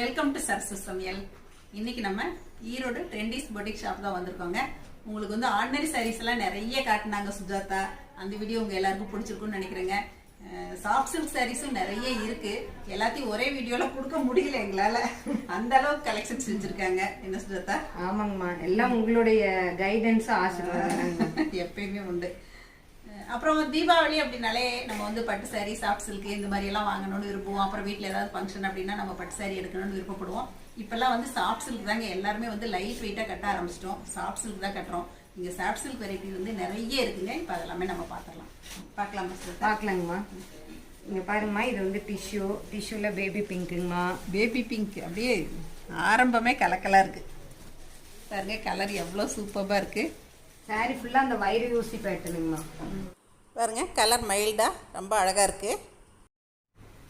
Welcome to Sarasu சமையல் இன்னைக்கு நம்ம ஈரோடு ட்ரெண்டிஸ் பொட்டிக் ஷாப் தான் வந்திருக்கோங்க. உங்களுக்கு வந்து ஆர்டினரி சாரீஸ் எல்லாம் நிறைய காட்டினாங்க சுஜாதா. அந்த வீடியோ உங்க எல்லாருக்கும் பிடிச்சிருக்கும்னு நினைக்கிறேங்க. சாஃப்ட் சில்க் சாரீஸும் நிறைய இருக்கு. எல்லாத்தையும் ஒரே வீடியோல கொடுக்க முடியல எங்களால. அந்த அளவுக்கு கலெக்ஷன்ஸ் வச்சிருக்காங்க. என்ன சுஜாதா? ஆமாங்கம்மா. எல்லாம் உங்களுடைய கைடன்ஸ் ஆசீர்வாதம் எப்பயுமே உண்டு. அப்புறம் தீபாவளி அப்படின்னாலே நம்ம வந்து பட்டு saree சாஃப்ட் சில்க் இந்த மாதிரி எல்லாம் வாங்கணும்னு விரும்புவோம். அப்புறம் வீட்ல ஏதாவது ஃபங்க்ஷன் அப்படின்னா நம்ம பட்டு saree எடுக்கணும்னு விருப்பப்படுவோம். இப்பெல்லாம் வந்து சாஃப்ட் சில்க் தாங்க எல்லாருமே வந்து லைட் வெயிட்டா கட்ட ஆரம்பிச்சிட்டோம். சாஃப்ட் சில்க் தான் கட்டுறோம். இங்க சாஃப்ட் சில்க் வெரைட்டி வந்து நிறைய இருக்குங்க. இப்போ அதெல்லாமே நம்ம பார்த்துடலாம். பார்க்கலாமா சார் பார்க்கலாங்கம்மா. இங்க பாருங்கம்மா இது வந்து டிஷ்யூ டிஷ்யூல பேபி பிங்க்குங்கம்மா பேபி பிங்க் அப்படியே ஆரம்பமே கலக்கலா இருக்கு. பாருங்க கலர் எவ்வளோ சூப்பராக இருக்கு. சாரி ஃபுல்லா அந்த வயிறு ஊசி பேட்டர்னுங்கம்மா பாருங்க கலர் மைல்டா ரொம்ப அழகா இருக்கு.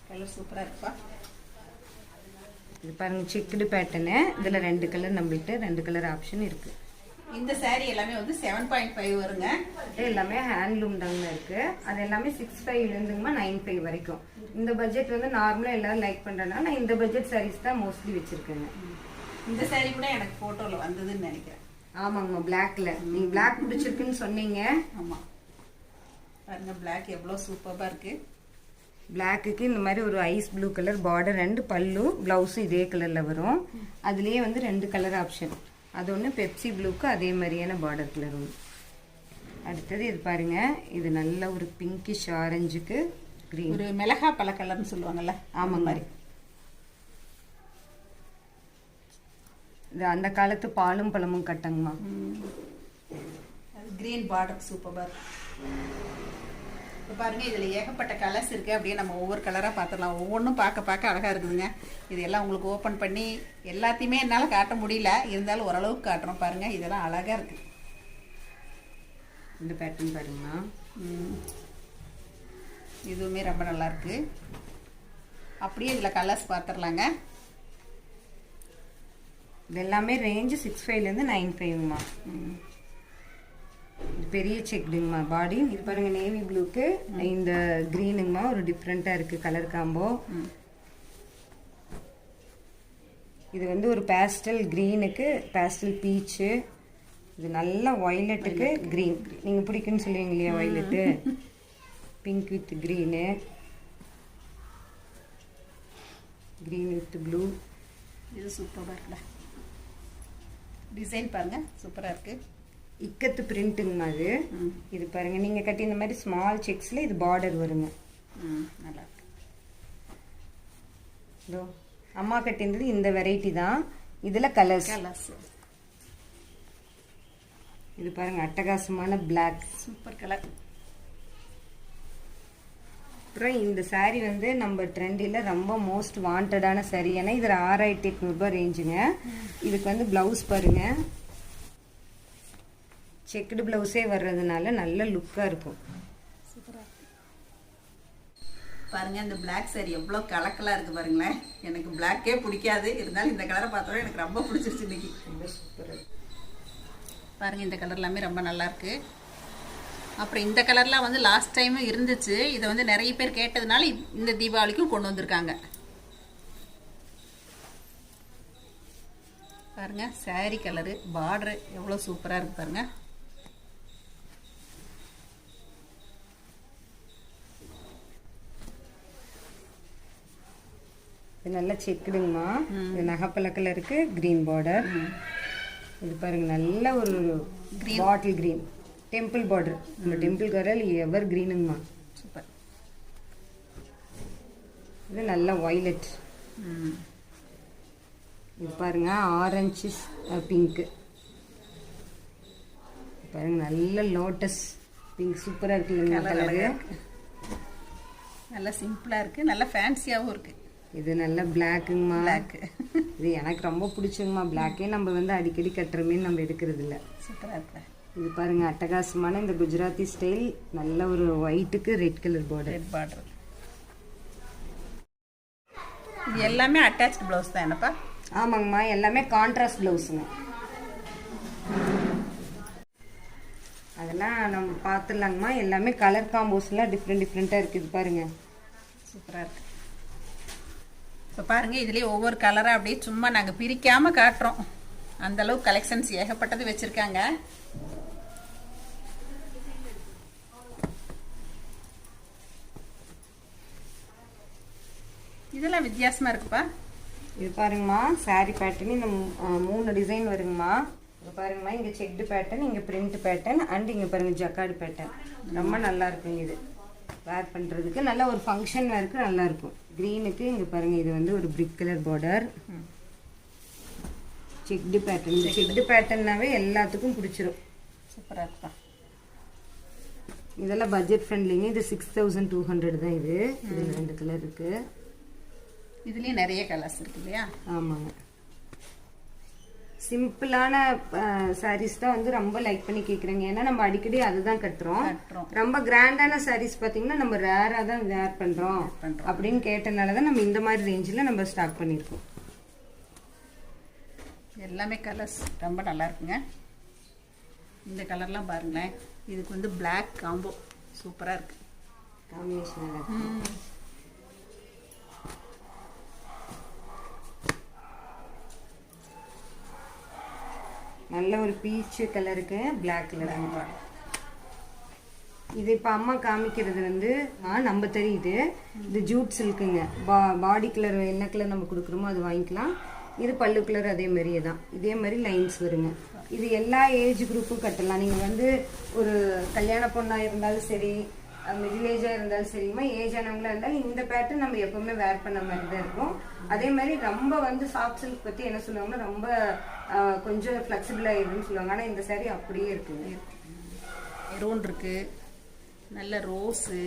கலர் சூப்பரா இருக்குப்பா. இது பாருங்க செக்குடு பேட்டர்னு இதுல ரெண்டு கலர் நம்மள்ட்ட ரெண்டு கலர் ஆப்ஷன் இருக்கு. இந்த saree எல்லாமே வந்து செவன் பாயிண்ட் ஃபைவ் வருங்க. இது எல்லாமே ஹேண்ட்லூம் தாங்க இருக்கு. அது எல்லாமே சிக்ஸ் ஃபைவ்ல இருந்துங்கம்மா நைன் ஃபைவ் வரைக்கும். இந்த பட்ஜெட் வந்து நார்மலா எல்லாரும் லைக் பண்றதுனால நான் இந்த பட்ஜெட் சாரீஸ் தான் மோஸ்ட்லி வச்சிருக்கேங்க. இந்த saree கூட எனக்கு போட்டோல வந்ததுன்னு நினைக்கிறேன். ஆமாங்கம்மா பிளாக்ல நீங்க பிளாக் பிடிச்சிருக்குன்னு சொன்னீங்க. ஆமா. பாருங்க Black எவ்வளோ சூப்பராக இருக்கு. பிளாக்குக்கு இந்த மாதிரி ஒரு ஐஸ் ப்ளூ கலர் பார்டர் ரெண்டு பல்லு ப்ளவுஸும் இதே கலரில் வரும். அதுலேயே வந்து ரெண்டு கலர் ஆப்ஷன் அது ஒன்று பெப்சி ப்ளூக்கு அதே மாதிரியான பார்டர் கலர் ஒன்று அடுத்தது இது பாருங்க இது நல்ல ஒரு பிங்கிஷ் ஆரஞ்சுக்கு க்ரீன் ஒரு மிளகா பழ கலர்னு சொல்லுவாங்கல்ல ஆமாங்க. மாதிரி. இது அந்த காலத்து பாலும் பழமும் கட்டங்கம்மா. கிரீன் பார்டர் சூப்பராக இப்போ பாருங்க இதில் ஏகப்பட்ட கலர்ஸ் இருக்கு. அப்படியே நம்ம ஒவ்வொரு கலராக பார்த்துடலாம். ஒவ்வொன்றும் பார்க்க பார்க்க அழகாக இருக்குதுங்க. இது எல்லாம் உங்களுக்கு ஓப்பன் பண்ணி எல்லாத்தையுமே என்னால் காட்ட முடியல. இருந்தாலும் ஓரளவுக்கு காட்டுறோம் பாருங்க. இதெல்லாம் அழகாக இருக்கு. இந்த பேட்டர்ன் பாருங்கம்மா. ம். இதுவுமே ரொம்ப நல்லா இருக்கு. அப்படியே இதில் கலர்ஸ் பார்த்துடலாங்க. இது எல்லாமே ரேஞ்சு சிக்ஸ் ஃபைவ்லேருந்து நைன் ஃபைவ்மா இது பெரிய செக்டுங்கம்மா பாடி இது பாருங்க நேவி ப்ளூக்கு இந்த க்ரீனுங்கம்மா ஒரு டிஃப்ரெண்ட்டாக இருக்குது கலர் காம்போ இது வந்து ஒரு பேஸ்டல் க்ரீனுக்கு பேஸ்டல் பீச்சு இது நல்ல ஒய்லெட்டுக்கு க்ரீன் நீங்கள் பிடிக்குன்னு சொல்லுவீங்க இல்லையா violet pink with green green with blue இது சூப்பராக இருக்குல்ல டிசைன் பாருங்க சூப்பராக இருக்கு. இக்கத்து பிரிண்ட்டுங்கம்மா அது. இது பாருங்க நீங்க கட்டி இந்த மாதிரி ஸ்மால் செக்ஸ்ல இது பார்டர் வருங்க. நல்லா இதோ அம்மா கட்டியிருந்தது இந்த வெரைட்டி தான். இதுல கலர்ஸ் கலர்ஸ் இது பாருங்க அட்டகாசமான பிளாக் சூப்பர் கலர் அப்புறம் இந்த saree வந்து நம்ம ட்ரெண்டில் ரொம்ப மோஸ்ட் வாண்டடான saree. ஏன்னா இது ஆறாயிரத்தி எட்நூறுபா ரேஞ்சுங்க இதுக்கு வந்து ப்ளவுஸ் பாருங்க. செக்குடு ப்ளவுஸே வர்றதுனால நல்ல லுக்காக இருக்கும். சூப்பராக இருக்கு பாருங்க இந்த Black saree எவ்வளோ கலக்கலாக இருக்கு பாருங்களேன். எனக்கு பிளாக்கே பிடிக்காது. இருந்தாலும் இந்த கலரை பார்த்தோட எனக்கு ரொம்ப பிடிச்சிருச்சு இன்னைக்கு. ரொம்ப சூப்பராக பாருங்க இந்த கலர் எல்லாமே ரொம்ப நல்லா இருக்கு. அப்புறம் இந்த கலர்லாம் வந்து லாஸ்ட் டைம் இருந்துச்சு. இதை வந்து நிறைய பேர் கேட்டதுனால இந்த தீபாவளிக்கும் கொண்டு வந்திருக்காங்க. பாருங்க saree கலரு பார்டரு எவ்வளோ சூப்பராக இருக்கு பாருங்க. இது நல்லா செக்குடுங்கம்மா இது நகைப்பழ கலருக்கு க்ரீன் பார்டர் இது பாருங்க நல்ல ஒரு பாட்டில் க்ரீன் டெம்பிள் பார்டர் நம்ம டெம்பிள் கரல் எவர் க்ரீனுங்கம்மா சூப்பர். இது நல்ல ஒய்லட் இது பாருங்க ஆரஞ்சு பிங்க்கு பாருங்க நல்ல லோட்டஸ் பிங்க் சூப்பராக இருக்கு இல்லைங்களா கலர் கலரு அழகாக இருக்கு. நல்லா சிம்பிளாக இருக்கு. நல்லா ஃபேன்சியாகவும் இருக்கு. இது நல்ல பிளாக்குங்கம்மா பிளாக் இது எனக்கு ரொம்ப பிடிச்சுங்கம்மா. பிளாக்கே நம்ம வந்து அடிக்கடி கட்டுற மீன் நம்ம எடுக்கிறது இல்லை சூப்பராக இருக்கு. இது பாருங்க அட்டகாசமான இந்த குஜராத்தி ஸ்டைல் நல்ல ஒரு ஒயிட்டுக்கு red colour border red border இது எல்லாமே அட்டாச்டு ப்ளவுஸ் தான் என்னப்பா? ஆமாங்கம்மா எல்லாமே கான்ட்ராஸ்ட் ப்ளவுஸுங்க அதெல்லாம் நம்ம பார்த்துடலாங்கம்மா. எல்லாமே கலர் காம்போஸ்லாம் டிஃப்ரெண்ட் டிஃப்ரெண்ட்டாக இருக்குது பாருங்க. சூப்பராக இருக்கு. இப்போ பாருங்கள் இதுலேயே ஒவ்வொரு கலராக அப்படியே சும்மா நாங்கள் பிரிக்காமல் காட்டுறோம். அந்தளவுக்கு கலெக்ஷன்ஸ் ஏகப்பட்டது வச்சுருக்காங்க. இதெல்லாம் வித்தியாசமாக இருக்குப்பா. இது பாருங்கம்மா சாரி பேட்டர்ன் இந்த மூணு டிசைன் வருங்கம்மா. இங்கே பாருங்கம்மா இங்கே செக்டு பேட்டர்ன் இங்கே பிரிண்ட் பேட்டர்ன் அண்ட் இங்கே பாருங்கள் ஜக்காடு பேட்டர்ன் ரொம்ப நல்லா இருக்குங்க இது. வேர் பண்ணுறதுக்கு நல்ல ஒரு ஃபங்க்ஷன் வேருக்கு நல்லாயிருக்கும் க்ரீனுக்கு இங்க பாருங்க இது வந்து ஒரு brick colour border checked pattern இந்த செக்டு பேட்டர்னாவே எல்லாத்துக்கும் பிடிச்சிரும். சூப்பரா இருக்குப்பா இதெல்லாம் பட்ஜெட் ஃப்ரெண்ட்லிங்க இது சிக்ஸ் தௌசண்ட் டூ ஹண்ட்ரட் தான் இது. இதில் ரெண்டு கலர் இருக்கு. இதுலயும் நிறைய கலர்ஸ் இருக்கு இல்லையா? ஆமாங்க. சிம்பிளான சாரீஸ் தான் வந்து ரொம்ப லைக் பண்ணி கேக்குறாங்க. ஏன்னா நம்ம அடிக்கடி அதுதான் கட்டுறோம். ரொம்ப கிராண்டான சாரீஸ் பாத்தீங்கன்னா நம்ம ரேரா தான் வேர் பண்றோம் பண்றோம். அப்படின்னு கேட்டனால தான் நம்ம இந்த மாதிரி ரேஞ்சில் நம்ம ஸ்டார்ட் பண்ணியிருக்கோம் எல்லாமே கலர்ஸ் ரொம்ப நல்லா இருக்குங்க. இந்த கலர்லாம் பாருங்களேன். இதுக்கு வந்து Black காம்போ சூப்பரா இருக்கு. காம்பினேஷன் நல்ல ஒரு பீச்சு கலருக்கு பிளாக் கலர் இது இப்போ அம்மா காமிக்கிறது வந்து ஆ நம்ம தெரியுது. இது ஜூட் சில்க்குங்க பா பாடி கலர் என்ன கலர் நம்ம கொடுக்குறோமோ அது வாங்கிக்கலாம். இது பல்லு கலர் அதே மாதிரியே தான். இதே மாதிரி லைன்ஸ் வருங்க. இது எல்லா ஏஜ் குரூப்பும் கட்டலாம். நீங்கள் வந்து ஒரு கல்யாண பொண்ணாக இருந்தாலும் சரி மிடில் ஏஜாக இருந்தாலும் சரிம்மா ஏஜ் இருந்தாலும் இந்த பேட்டர்ன் நம்ம எப்பவுமே வேர் பண்ண மாதிரி தான் இருக்கும். அதே மாதிரி ரொம்ப வந்து சாஃப்ட் சில்க் பற்றி என்ன சொல்லுவாங்கன்னா ரொம்ப கொஞ்சம் ஃப்ளெக்சிபிள் ஆயிருதுன்னு சொல்லுவாங்க. ஆனால் இந்த saree அப்படியே இருக்குங்க மெரூன் இருக்கு. நல்ல ரோஸு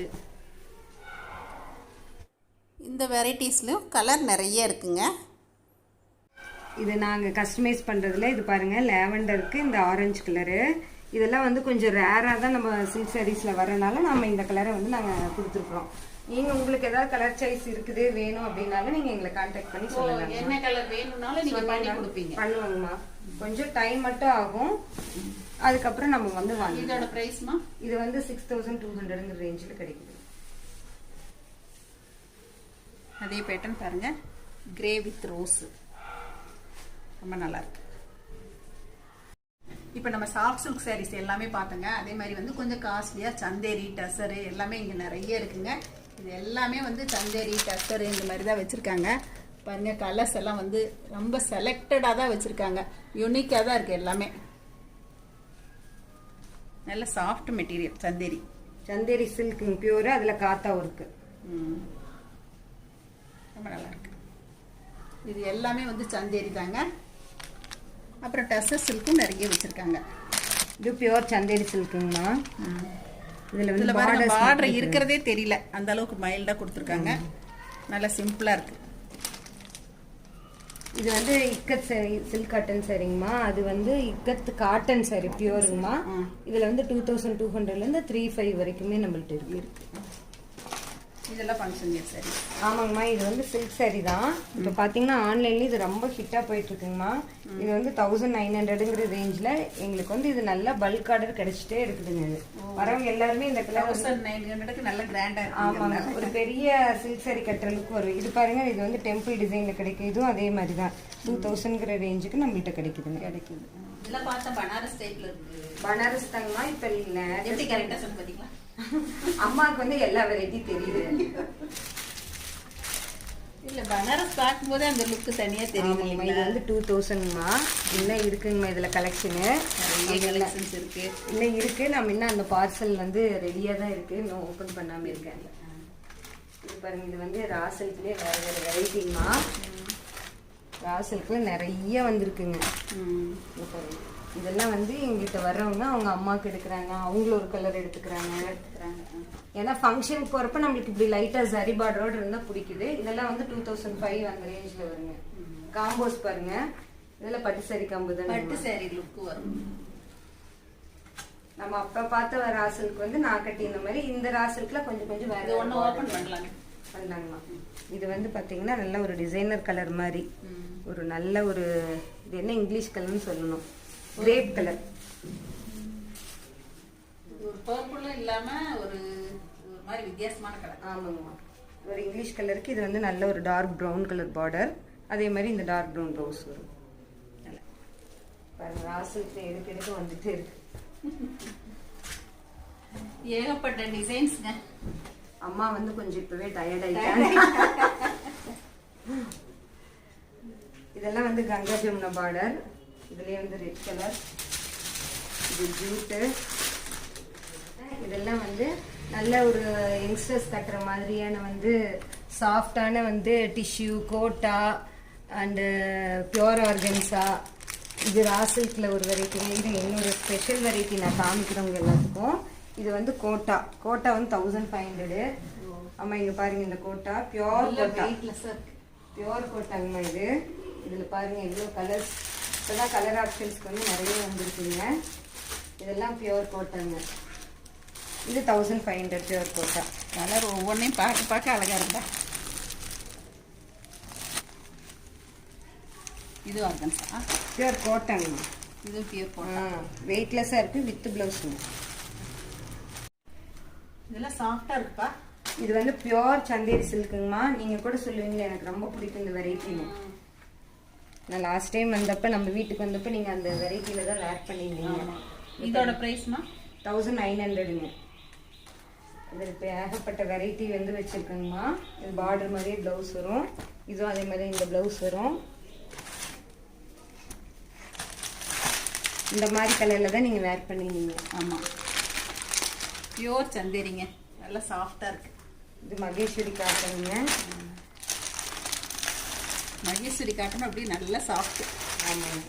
இந்த வெரைட்டிஸ்லையும் கலர் நிறைய இருக்குங்க. இது நாங்கள் கஸ்டமைஸ் பண்ணுறதுல இது பாருங்கள் லேவண்டருக்கு இந்த ஆரஞ்சு கலரு இதெல்லாம் வந்து கொஞ்சம் ரேராக தான் நம்ம சில்க் சாரீஸில் வரனால நம்ம இந்த கலரை வந்து நாங்கள் கொடுத்துருக்குறோம். நீங்கள் உங்களுக்கு ஏதாவது கலர் சாய்ஸ் இருக்குது வேணும் அப்படின்னாலும் நீங்கள் எங்களை கான்டாக்ட் பண்ணி சொல்லலாம். என்ன கலர் வேணும்னாலும் நீங்க பண்ணி கொடுப்பீங்க. பண்ணுவாங்கம்மா கொஞ்சம் டைம் மட்டும் ஆகும். அதுக்கப்புறம் நம்ம வந்து வாங்கி இதோட பிரைஸ்மா இது வந்து சிக்ஸ் தௌசண்ட் டூ ஹண்ட்ரடுங்கிற ரேஞ்சில் கிடைக்குது. அதே பேட்டர்ன் பாருங்க. கிரே வித் ரோஸ் ரொம்ப நல்லா இருக்கு. இப்போ நம்ம சாஃப்ட் சில்க் சாரீஸ் எல்லாமே பார்த்தோங்க அதே மாதிரி வந்து கொஞ்சம் காஸ்ட்லியா சந்தேரி டசரு எல்லாமே இங்க நிறைய இருக்குங்க. இது எல்லாமே வந்து சந்தேரி டசரு இந்த மாதிரி தான் வச்சிருக்காங்க. பாருங்க கலர்ஸ் எல்லாம் வந்து ரொம்ப செலக்டடாக தான் வச்சிருக்காங்க. யூனிக்காக தான் இருக்கு எல்லாமே. நல்ல soft material Chanderi. Chanderi silk pure அதில் காத்தா ஒர்க்கு ம். ரொம்ப நல்லா இருக்கு. இது எல்லாமே வந்து சந்தேரி தாங்க. அப்புறம் டசர் சில்க்கும் நிறைய வச்சிருக்காங்க. இது பியூர் சந்தேரி சில்க்குங்கம்மா இதில் வந்து பார்டர்ஸ் பார்டர் இருக்கிறதே தெரியல. அந்த அளவுக்கு மைல்டா கொடுத்துருக்காங்க. நல்லா சிம்பிளா இருக்கு. இது வந்து இக்கத் சரி சில்க் காட்டன் சரிங்கம்மா அது வந்து இக்கத் காட்டன் சரி பியூருங்கம்மா இதுல வந்து டூ தௌசண்ட் டூ ஹண்ட்ரட்லேருந்து த்ரீ ஃபைவ் வரைக்குமே நம்மள்ட்ட இருக்கு இருக்கு. இதெல்லாம் ஃபங்க்ஷன் வேர் சரி. ஆமாங்கம்மா இது வந்து சில்க் saree தான். இப்போ பார்த்தீங்கன்னா ஆன்லைன்ல இது ரொம்ப ஹிட்டாக போயிட்டு இருக்குங்கம்மா இது வந்து தௌசண்ட் நைன் ஹண்ட்ரடுங்கிற ரேஞ்சில் எங்களுக்கு வந்து இது நல்லா பல்க் ஆர்டர் கிடைச்சிட்டே இருக்குதுங்க இது. வரவங்க எல்லாருமே இந்த கலர் தௌசண்ட் நைன் ஹண்ட்ரடுக்கு நல்ல கிராண்டா ஆமாங்க. இருக்கு ஒரு பெரிய சில்க் saree கட்டுறதுக்கு வரும். இது பாருங்க இது வந்து டெம்பிள் டிசைன்ல கிடைக்கும். இதுவும் அதே மாதிரி தான். டூ தௌசண்ட்ங்கிற ரேஞ்சுக்கு நம்மள்ட்ட கிடைக்குதுங்க. கிடைக்குது. இதெல்லாம் பார்த்தா பனாரஸ் டைப்ல இருக்கு. பனாரஸ் தாங்கம்மா இப்போ இல்லை. எப்படி கரெக்டா சொல்லி பாத்தீங்களா? அம்மாவுக்கு வந்து எல்லா வெரைட்டி தெரியுது. இல்ல பனாரஸ் பார்க்கும்போதே அந்த லுக் தனியா ஆமாங்கம்மா, இது வந்து டூ தௌசண்ட்மா இன்னும் இருக்குங்கம்மா இதுல கலெக்ஷனு நிறைய கலெக்ஷன்ஸ் இருக்கு. இன்னும் இருக்கு? நம்ம இன்னும் அந்த பார்சல் வந்து ரெடியா தான் இருக்கு? இன்னும் ஓபன் பண்ணாம இருக்கேன். இது பாருங்க இது வந்து ராசல்குள்ளே வேற வேற வெரைட்டிங்கம்மா ராசலுக்குள்ள நிறைய வந்திருக்குங்க. இதெல்லாம் வந்து எங்கிட்ட வர்றவங்க அவங்க அம்மாவுக்கு எடுக்கிறாங்க. அவங்களும் ஒரு கலர் எடுத்துக்கிறாங்க. ஏன்னா ஃபங்க்ஷனுக்கு போறப்ப நம்மளுக்கு இப்படி லைட்டா சரி பார்டரோட இருந்தா பிடிக்குது. இதெல்லாம் வந்து டூ தௌசண்ட் ஃபைவ் அந்த ரேஞ்ச்ல வருங்க. காம்போஸ் பாருங்க. இதெல்லாம் பட்டு சரி காம்போ தானே. பட்டு saree லுக் வரும். நம்ம அப்ப பார்த்த ராசலுக்கு வந்து நான் கட்டி இந்த மாதிரி இந்த ராசலுக்குல கொஞ்சம் கொஞ்சம் வேற இது ஒண்ணு ஓபன் பண்ணலாங்க. பண்ணலாங்கம்மா இது வந்து பாத்தீங்கன்னா நல்ல ஒரு டிசைனர் கலர் மாதிரி. ஒரு நல்ல ஒரு இது என்ன இங்கிலீஷ் கலர்னு சொல்லணும். கிரேப் கலர் ஒரு பர்பிளும் இல்லாம ஒரு ஒரு மாதிரி வித்தியாசமான கலர் ஆமாங்கம்மா ஒரு இங்கிலீஷ் கலருக்கு இது வந்து நல்ல ஒரு டார்க் ப்ரௌன் கலர் பார்டர் அதே மாதிரி இந்த டார்க் ப்ரௌன் ப்ளவுஸ் வரும். ராசுக்கு எடுக்க எடுக்க வந்துட்டே இருக்கு. ஏகப்பட்ட டிசைன்ஸ்ங்க அம்மா வந்து கொஞ்சம் இப்பவே டயர்ட் ஆயிட்டாங்க. இதெல்லாம் வந்து கங்கா ஜமுனா பார்டர் இதுலயே வந்து ரெட் கலர் இது ஜூட்டு இதெல்லாம் வந்து நல்ல ஒரு யங்ஸ்டர்ஸ் கட்டுற மாதிரியான வந்து சாஃப்டான வந்து tissue kota and pure organza இது ராசில்கில் ஒரு வெரைட்டி இது என்னோட ஸ்பெஷல் வெரைட்டி நான் காமிக்கிறவங்க எல்லாத்துக்கும். இது வந்து கோட்டா. கோட்டா வந்து தௌசண்ட் ஃபைவ் ஹண்ட்ரடு ஆமாம் இங்கே பாருங்க இந்த கோட்டா. பியோர் கோட்டா. பியோர் கோட்டாங்கம்மா இது. இதில் பாருங்க எவ்வளோ கலர்ஸ் இப்போதான் கலர் ஆப்ஷன்ஸ்க்கு வந்து நிறைய வந்திருக்குங்க. இதெல்லாம் பியோர் கோட்டாங்க இது thousand five hundred pure kota colour ஒவ்வொன்றையும் பார்க்க பார்க்க அழகா இருக்குடா இது ஆர்கன்ஸா பியோர் கோட்டாங்கம்மா இது பியூர் போட்டா ஆ வெயிட்லெஸ்ஸாக இருக்குது வித் ப்ளவுஸுங்க இதெல்லாம் சாஃப்டா இருக்குப்பா. இது வந்து பியோர் சந்தேரி சில்க்குங்கம்மா நீங்கள் கூட சொல்லுவீங்களே எனக்கு ரொம்ப பிடிக்கும் இந்த வெரைட்டின்னு நான் லாஸ்ட் டைம் வந்தப்ப நம்ம வீட்டுக்கு வந்தப்ப நீங்கள் அந்த வெரைட்டியில் தான் வேர் பண்ணியிருந்தீங்க. இதோட பிரைஸ்மா தௌசண்ட் நைன் ஹண்ட்ரடுங்க இதில் இப்போ ஏகப்பட்ட வெரைட்டி வந்து வச்சுருக்கேங்கம்மா. இது பார்டர் மாதிரியே ப்ளவுஸ் வரும். இதுவும் அதே மாதிரி இந்த ப்ளவுஸ் வரும். இந்த மாதிரி கலரில் தான் நீங்கள் வேர் பண்ணிருந்தீங்க ஆமா. பியூர் சந்தேரிங்க. நல்லா சாஃப்டா இருக்கு. இது மகேஸ்வரி காட்டனுங்க மகேஸ்வரி காட்டன் அப்படியே நல்லா சாஃப்ட் ஆமாங்க.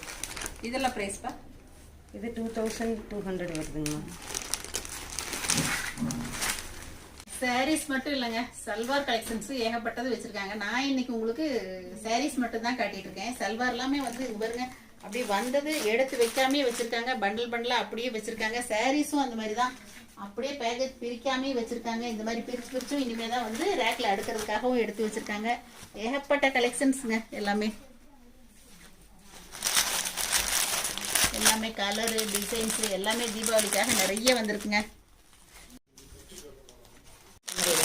இதெல்லாம் பிரைஸ்ப்பா இது டூ தௌசண்ட் டூ ஹண்ட்ரட் வருதுங்கம்மா சாரீஸ் மட்டும் இல்லைங்க. சல்வார் கலெக்ஷன்ஸும் ஏகப்பட்டது வச்சிருக்காங்க. நான் இன்னைக்கு உங்களுக்கு சாரீஸ் மட்டும் தான் காட்டிட்டு இருக்கேன். சல்வார் எல்லாமே வந்து இங்க பாருங்க அப்படி வந்தது எடுத்து வைக்காமே வச்சிருக்காங்க பண்டில் பண்டலாக அப்படியே வச்சிருக்காங்க. சாரீஸும் அந்த மாதிரி தான். அப்படியே பேக்கேஜ் பிரிக்காமே வச்சிருக்காங்க. இந்த மாதிரி பிரிச்சு பிரிச்சும் இனிமே தான் வந்து ரேக்ல அடுக்கிறதுக்காகவும் எடுத்து வச்சிருக்காங்க. ஏகப்பட்ட கலெக்ஷன்ஸுங்க எல்லாமே. எல்லாமே கலரு டிசைன்ஸ் எல்லாமே தீபாவளிக்காக நிறைய வந்திருக்குங்க.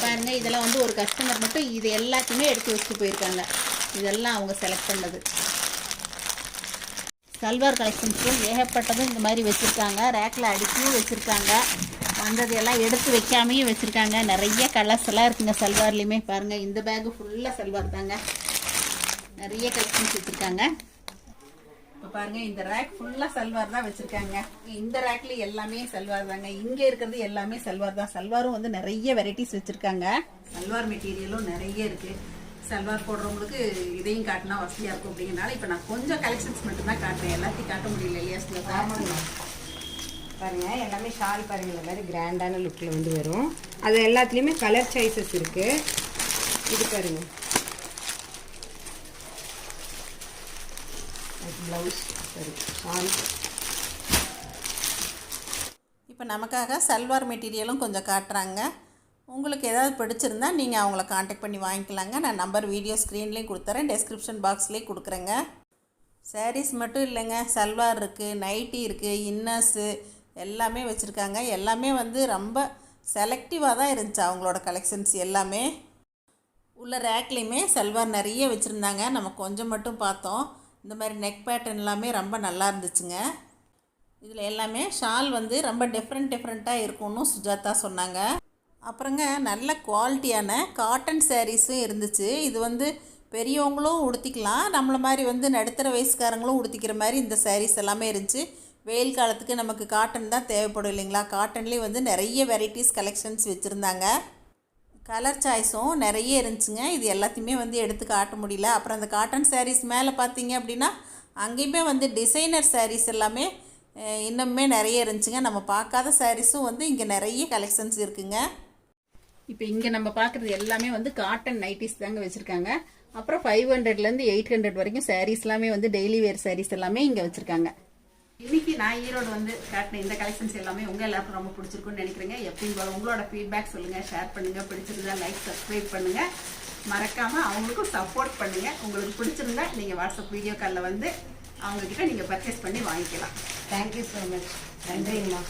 பாருங்க இதெல்லாம் வந்து ஒரு கஸ்டமர் மட்டும் இது எல்லாத்தையுமே எடுத்து வச்சுட்டு போயிருக்காங்க. இதெல்லாம் அவங்க செலக்ட் பண்ணது. சல்வார் கலெக்ஷன்ஸும் ஏகப்பட்டதும் இந்த மாதிரி வச்சுருக்காங்க. ரேக்கில் அடிக்கியும் வச்சுருக்காங்க. வந்தது எல்லாம் எடுத்து வைக்காமையும் வச்சுருக்காங்க. நிறைய கலர்ஸ் எல்லாம் இருக்குங்க சல்வார்லேயுமே பாருங்கள் இந்த பேக்கு ஃபுல்லாக சல்வார் தாங்க. நிறைய கலெக்ஷன்ஸ் வச்சுருக்காங்க. இப்போ பாருங்க இந்த ரேக் ஃபுல்லாக சல்வார் தான் வச்சுருக்காங்க. இந்த ரேக்ல எல்லாமே சல்வார் தாங்க. இங்கே இருக்கிறது எல்லாமே சல்வார் தான். சல்வாரும் வந்து நிறைய வெரைட்டிஸ் வச்சுருக்காங்க. சல்வார் மெட்டீரியலும் நிறைய இருக்குது சல்வார் போடுறவங்களுக்கு இதையும் காட்டினா வசதியா இருக்கும் அப்படிங்கறனால இப்போ நான் கொஞ்சம் கலெக்ஷன்ஸ் மட்டும் தான் காட்டுறேன். எல்லாத்தையும் காட்ட முடியல இல்லையா சுலதா? ஆமாங்க. பாருங்க எல்லாமே ஷால் பாருங்க இந்த மாதிரி கிராண்டான லுக்கில் வந்து வரும். அது எல்லாத்துலேயுமே கலர் சாய்ஸஸ் இருக்கு. இது பாருங்க. ப்ளவுஸ் சரி ஷால் இப்போ நமக்காக சல்வார் மெட்டீரியலும் கொஞ்சம் காட்டுறாங்க. உங்களுக்கு ஏதாவது பிடிச்சிருந்தா நீங்கள் அவங்கள காண்டாக்ட் பண்ணி வாங்கிக்கலாங்க. நான் நம்பர் வீடியோ ஸ்க்ரீன்லேயும் கொடுத்துறேன். டெஸ்கிரிப்ஷன் பாக்ஸ்லேயும் கொடுக்குறேங்க. சாரீஸ் மட்டும் இல்லைங்க. சல்வார் இருக்குது நைட்டி இருக்குது இன்னர்ஸு எல்லாமே வச்சுருக்காங்க. எல்லாமே வந்து ரொம்ப செலக்டிவாக தான் இருந்துச்சு அவங்களோட கலெக்ஷன்ஸ் எல்லாமே. உள்ள ரேக்லேயுமே சல்வார் நிறைய வச்சுருந்தாங்க. நம்ம கொஞ்சம் மட்டும் பார்த்தோம். இந்த மாதிரி நெக் பேட்டர்ன் எல்லாமே ரொம்ப நல்லா இருந்துச்சுங்க. இதில் எல்லாமே ஷால் வந்து ரொம்ப டிஃப்ரெண்ட் டிஃப்ரெண்ட்டாக இருக்கும்னு சுஜாதா சொன்னாங்க. அப்புறங்க நல்ல குவாலிட்டியான காட்டன் சாரீஸும் இருந்துச்சு. இது வந்து பெரியவங்களும் உடுத்திக்கலாம். நம்மளை மாதிரி வந்து நடுத்தர வயசுக்காரங்களும் உடுத்திக்கிற மாதிரி இந்த சாரீஸ் எல்லாமே இருந்துச்சு. வெயில் காலத்துக்கு நமக்கு காட்டன் தான் தேவைப்படும் இல்லைங்களா? காட்டன்லேயே வந்து நிறைய வெரைட்டிஸ் கலெக்ஷன்ஸ் வச்சுருந்தாங்க. கலர் சாய்ஸும் நிறைய இருந்துச்சுங்க. இது எல்லாத்தையுமே வந்து எடுத்து காட்ட முடியல. அப்புறம் அந்த காட்டன் சாரீஸ் மேலே பார்த்தீங்க அப்படின்னா அங்கேயுமே வந்து டிசைனர் சாரீஸ் எல்லாமே இன்னுமே நிறைய இருந்துச்சுங்க. நம்ம பார்க்காத சாரீஸும் வந்து இங்கே நிறைய கலெக்ஷன்ஸ் இருக்குதுங்க இப்போ இங்கே நம்ம பார்க்குறது எல்லாமே வந்து காட்டன் நைட்டிஸ் தாங்க வச்சுருக்காங்க. அப்புறம் ஃபைவ் ஹண்ட்ரட்லேருந்து எயிட் ஹண்ட்ரட் வரைக்கும் சாரீஸ் எல்லாமே வந்து டெய்லி வேர் சாரீஸ் எல்லாமே இங்கே வச்சுருக்காங்க. இன்னைக்கு நான் ஈரோடு வந்து காட்டின இந்த கலெக்ஷன்ஸ் எல்லாமே உங்க எல்லாருக்கும் ரொம்ப பிடிச்சிருக்கும்னு நினைக்கிறேங்க. எப்பயும் போல உங்களோட ஃபீட்பேக் சொல்லுங்க ஷேர் பண்ணுங்க. பிடிச்சிருந்தா லைக் சப்ஸ்கிரைப் பண்ணுங்க. மறக்காம அவங்களுக்கும் சப்போர்ட் பண்ணுங்க. உங்களுக்கு பிடிச்சிருந்தா நீங்க வாட்ஸ்அப் வீடியோ காலில் வந்து அவங்க கிட்ட நீங்க பர்ச்சேஸ் பண்ணி வாங்கிக்கலாம். தேங்க்யூ ஸோ மச் நன்றிங்கம்மா.